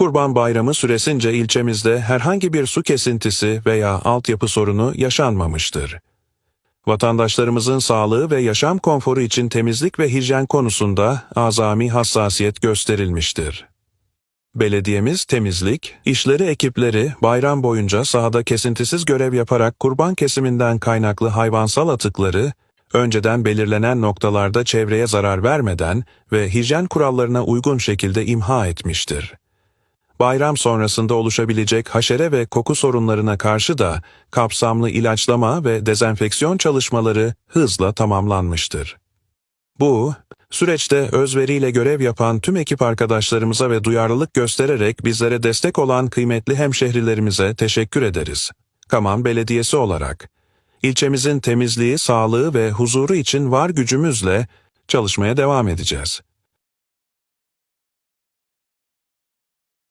Kurban Bayramı süresince ilçemizde herhangi bir su kesintisi veya altyapı sorunu yaşanmamıştır. Vatandaşlarımızın sağlığı ve yaşam konforu için temizlik ve hijyen konusunda azami hassasiyet gösterilmiştir. Belediyemiz temizlik, işleri ekipleri bayram boyunca sahada kesintisiz görev yaparak kurban kesiminden kaynaklı hayvansal atıkları, önceden belirlenen noktalarda çevreye zarar vermeden ve hijyen kurallarına uygun şekilde imha etmiştir. Bayram sonrasında oluşabilecek haşere ve koku sorunlarına karşı da kapsamlı ilaçlama ve dezenfeksiyon çalışmaları hızla tamamlanmıştır. Bu, süreçte özveriyle görev yapan tüm ekip arkadaşlarımıza ve duyarlılık göstererek bizlere destek olan kıymetli hemşehrilerimize teşekkür ederiz. Kaman Belediyesi olarak, ilçemizin temizliği, sağlığı ve huzuru için var gücümüzle çalışmaya devam edeceğiz.